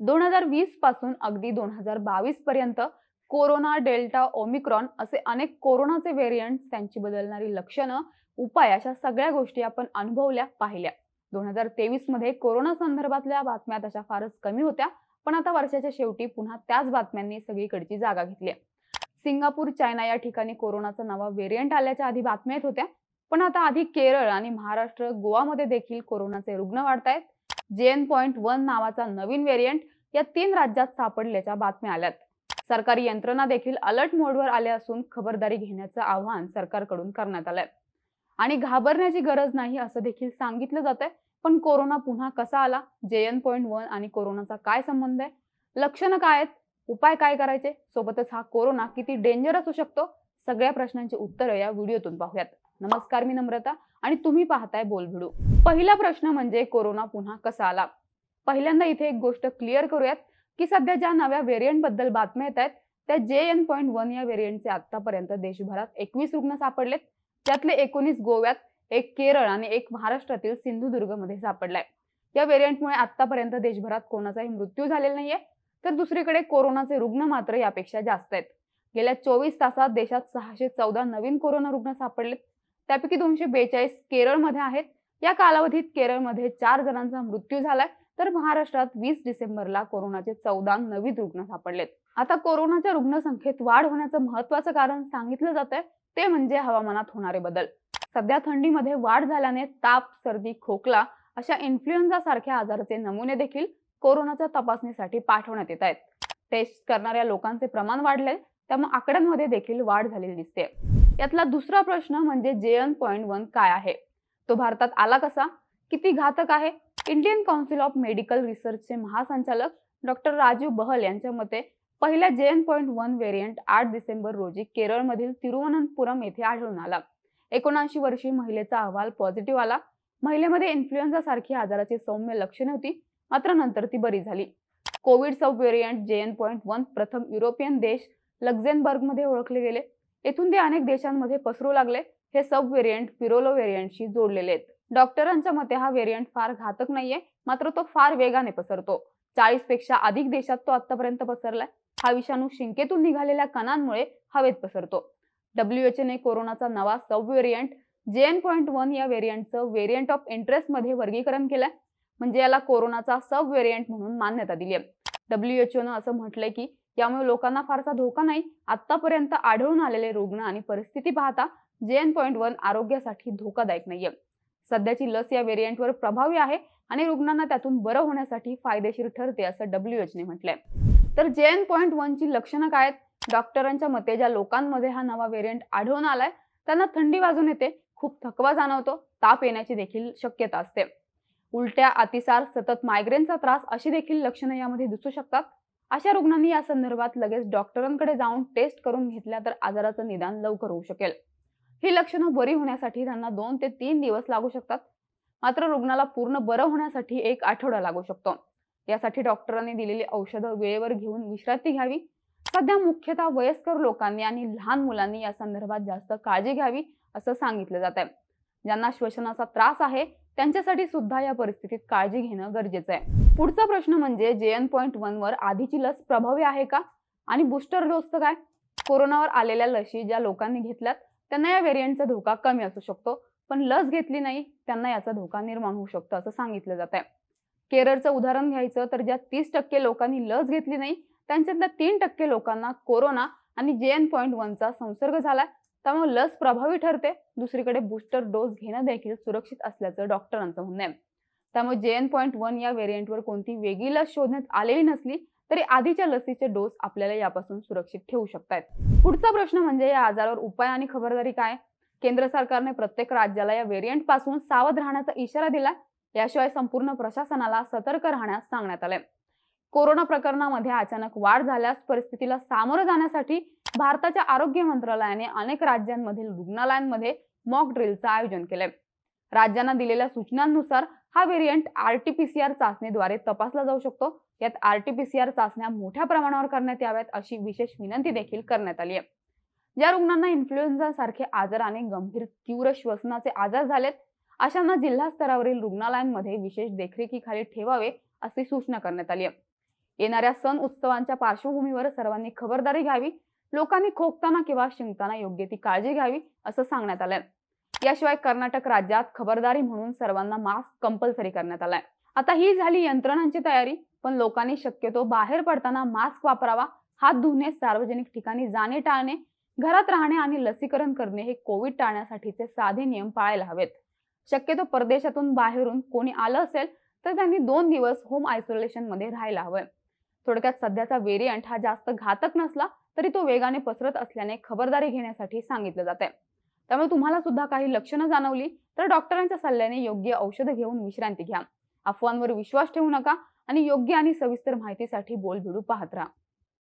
दोन हजार वीसपासून अगदी दोन हजार बावीस पर्यंत कोरोना डेल्टा ओमिक्रॉन असे अनेक कोरोनाचे व्हेरियंट त्यांची बदलणारी लक्षणं उपाय अशा सगळ्या गोष्टी आपण अनुभवल्या पाहिल्या दोन हजार तेवीसमध्ये कोरोना संदर्भातल्या बातम्या तशा फारच कमी होत्या पण आता वर्षाच्या शेवटी पुन्हा त्याच बातम्यांनी सगळीकडची जागा घेतली आहे. सिंगापूर चायना या ठिकाणी कोरोनाचा नवा व्हेरियंट आल्याच्या आधी बातम्या येत होत्या पण आता आधी केरळ आणि महाराष्ट्र गोवामध्ये देखील कोरोनाचे रुग्ण वाढत जे जेएन पॉईंट वन नावाचा नवीन व्हेरियंट या तीन राज्यात सापडल्याच्या बातम्या आल्यात. सरकारी यंत्रणा देखील अलर्ट मोडवर आल्या असून खबरदारी घेण्याचं आवाहन सरकारकडून करण्यात आलंय. आणि घाबरण्याची गरज नाही असं देखील सांगितलं जात आहे पण कोरोना पुन्हा कसा आला? जेएन पॉईंट वन आणि कोरोनाचा काय संबंध आहे? लक्षणं काय आहेत? उपाय काय करायचे? सोबतच हा कोरोना किती डेंजर असू शकतो? सगळ्या प्रश्नांची उत्तरं या व्हिडिओतून पाहूयात. नमस्कार मी नम्रता आणि तुम्ही पाहताय बोलभिडू पहिला प्रश्न म्हणजे कोरोना पुन्हा कसा आला? पहिल्यांदा इथे एक गोष्ट क्लिअर करूयात की सध्या ज्या नव्या व्हेरियंटबद्दल बातम्या येत आहेत त्या जे एन पॉईंट वन या व्हेरियंटचे आतापर्यंत देशभरात एकवीस रुग्ण सापडलेत. त्यातले एकोणीस गोव्यात एक केरळ आणि एक महाराष्ट्रातील सिंधुदुर्गमध्ये सापडलाय. या व्हेरियंटमुळे आतापर्यंत देशभरात कोणाचाही मृत्यू झालेला नाहीये. तर दुसरीकडे कोरोनाचे रुग्ण मात्र यापेक्षा जास्त आहेत. गेल्या चोवीस तासात देशात सहाशे चौदा नवीन कोरोना रुग्ण सापडलेत. त्यापैकी दोनशे बेचाळीस केरळमध्ये आहेत. या कालावधीत केरळमध्ये चार जणांचा मृत्यू झालाय. तर महाराष्ट्रात वीस डिसेंबरला कोरोनाचे चौदा नवीन रुग्ण सापडलेत. आता कोरोनाच्या रुग्णसंख्येत वाढ होण्याचं महत्वाचं कारण सांगितलं जात आहे ते म्हणजे हवामानात होणारे बदल. सध्या थंडीमध्ये वाढ झाल्याने ताप सर्दी खोकला अशा इन्फ्लुएन्झा सारख्या आजाराचे नमुने देखील कोरोनाच्या तपासणीसाठी पाठवण्यात येत आहेत. टेस्ट करणाऱ्या लोकांचे प्रमाण वाढले त्यामुळे आकड्यांमध्ये देखील वाढ झालेली दिसते यातला दुसरा प्रश्न म्हणजे जे एन पॉईंट वन काय आहे? तो भारतात आला कसा? किती घातक आहे? इंडियन काउन्सिल ऑफ मेडिकल रिसर्चचे महासंचालक डॉक्टर राजीव बहल यांच्या मते पहिल्या जेएन पॉईंट वन व्हेरियंट आठ डिसेंबर रोजी केरळमधील तिरुवनंतपुरम येथे आढळून आला. एकोणऐंशी वर्षीय महिलेचा अहवाल पॉझिटिव्ह आला. महिलेमध्ये इन्फ्लुएन्झा सारखी आजाराची सौम्य लक्षणे होती मात्र नंतर ती बरी झाली. Covid sub variant JN point one प्रथम युरोपियन देश लक्झेनबर्गमध्ये ओळखले गेले. येथून ते अनेक देशांमध्ये पसरू लागले. हे सब व्हेरियंट पिरोलो व्हेरियंटशी जोडलेले आहेत. डॉक्टरांच्या मते हा व्हेरियंट फार घातक नाहीये मात्र तो फार वेगाने पसरतो. चाळीसपेक्षा अधिक देशात तो आतापर्यंत पसरलाय. हा विषाणू शिंकेतून निघालेल्या कणांमुळे हवेत पसरतो. डब्ल्यूएचएने कोरोनाचा नवा sub variant JN point one या व्हेरियंटचं व्हेरियंट ऑफ इंटरेस्टमध्ये वर्गीकरण केलंय. म्हणजे याला कोरोनाचा सब व्हेरियंट म्हणून मान्यता दिली आहे डब्ल्यूएचओनं असं म्हटलंय की यामुळे लोकांना फारसा धोका नाही. आतापर्यंत आढळून आलेले रुग्ण आणि परिस्थिती पाहता जेएन पॉईंट वन आरोग्यासाठी धोकादायक नाहीये. सध्याची लस या व्हेरियंटवर प्रभावी आहे आणि रुग्णांना त्यातून बरं होण्यासाठी फायदेशीर ठरते असं डब्ल्यूएच ने म्हटलंय. तर जेएन पॉईंट वनची लक्षणं काय आहेत? डॉक्टरांच्या मते ज्या लोकांमध्ये हा नवा व्हेरियंट आढळून आलाय त्यांना थंडी वाजून येते खूप थकवा जाणवतो ताप येण्याची देखील शक्यता असते. उलट्या अतिसार सतत मायग्रेनचा त्रास अशी देखील लक्षणं यामध्ये दिसू शकतात. अशा रुग्णांनी या संदर्भात लगेच डॉक्टरांकडे जाऊन टेस्ट करून घेतल्या तर आजाराचं निदान लवकर होऊ शकेल. ही लक्षणं बरी होण्यासाठी त्यांना दोन ते तीन दिवस लागू शकतात. मात्र रुग्णाला पूर्ण बरं होण्यासाठी एक आठवडा लागू शकतो. यासाठी डॉक्टरांनी दिलेली औषधं वेळेवर घेऊन विश्रांती घ्यावी. सध्या मुख्यतः वयस्कर लोकांनी आणि लहान मुलांनी या संदर्भात जास्त काळजी घ्यावी असं सांगितलं जात आहे ज्यांना श्वसनाचा त्रास आहे त्यांच्यासाठी सुद्धा या परिस्थितीत काळजी घेणं गरजेचं आहे. पुढचा प्रश्न म्हणजे जे एन पॉईंट वन वर आधीची लस प्रभावी आहे का? आणि बुस्टर डोसचं काय? कोरोनावर आलेल्या लशी ज्या लोकांनी घेतल्यात त्यांना या व्हेरियंटचा धोका कमी असू शकतो. पण लस घेतली नाही त्यांना याचा धोका निर्माण होऊ शकतो असं सांगितलं जात आहे. केरळचं उदाहरण घ्यायचं तर ज्या तीस टक्के लोकांनी लस घेतली नाही त्यांच्यातल्या तीन टक्के लोकांना कोरोना आणि जे एन पॉईंट वनचा संसर्ग झालाय. त्यामुळे लस प्रभावी ठरते. दुसरीकडे बूस्टर डोस घेणं देखील सुरक्षित असल्याचं डॉक्टरांचं म्हणणं आहे. त्यामुळे जेएन पॉईंट वन या व्हेरियंटवर कोणती वेगळी लस शोधण्यात आलेली नसली तरी आधीच्या लसीचे डोस आपल्याला यापासून सुरक्षित ठेवू शकतात पुढचा प्रश्न म्हणजे या आजारावर उपाय आणि खबरदारी काय? केंद्र सरकारने प्रत्येक राज्याला या व्हेरियंटपासून सावध राहण्याचा इशारा दिला याशिवाय संपूर्ण प्रशासनाला सतर्क राहण्यास सांगण्यात आले कोरोना प्रकरणामध्ये अचानक वाढ झाल्यास परिस्थितीला सामोरं जाण्यासाठी भारताच्या आरोग्य मंत्रालयाने अनेक राज्यांमधील रुग्णालयांमध्ये मॉक ड्रिलचं आयोजन केलंय. राज्यांना दिलेल्या सूचनांनुसार हा व्हेरियंट आरटीपीसीआर चाचणीद्वारे तपासला जाऊ शकतो. यात आरटीपीसीआर चाचण्या मोठ्या प्रमाणावर करण्यात याव्यात अशी विशेष विनंती देखील करण्यात आली आहे. ज्या रुग्णांना इन्फ्लुएन्झा सारखे आजार आणि गंभीर तीव्र श्वसनाचे आजार झालेत अशांना जिल्हा स्तरावरील रुग्णालयांमध्ये विशेष देखरेखीखाली ठेवावे अशी सूचना करण्यात आली आहे. येणाऱ्या सण उत्सवांच्या पार्श्वभूमीवर सर्वांनी खबरदारी घ्यावी लोकांनी खोकताना किंवा शिंकताना योग्य ती काळजी घ्यावी असं सांगण्यात आलंय. याशिवाय कर्नाटक राज्यात खबरदारी म्हणून सर्वांना मास्क कंपल्सरी करण्यात आलाय. आता ही झाली यंत्रणांची तयारी पण लोकांनी शक्यतो बाहेर पडताना मास्क वापरावा हात धुणे सार्वजनिक ठिकाणी जाणे टाळणे घरात राहणे आणि लसीकरण करणे हे कोविड टाळण्यासाठीचे साधे नियम पाळायला हवेत. शक्यतो परदेशातून बाहेरून कोणी आलं असेल तर त्यांनी दोन दिवस होम आयसोलेशनमध्ये राहायला हवं. थोडक्यात सध्याचा व्हेरियंट हा जास्त घातक नसला तरी तो वेगाने पसरत असल्याने खबरदारी घेण्यासाठी सांगितलं जात आहे त्यामुळे तुम्हाला सुद्धा काही लक्षणं जाणवली तर डॉक्टरांच्या सल्ल्याने योग्य औषधं घेऊन विश्रांती घ्या. अफवांवर विश्वास ठेवू नका आणि योग्य आणि सविस्तर माहितीसाठी बोलबिडू पाहत राहा.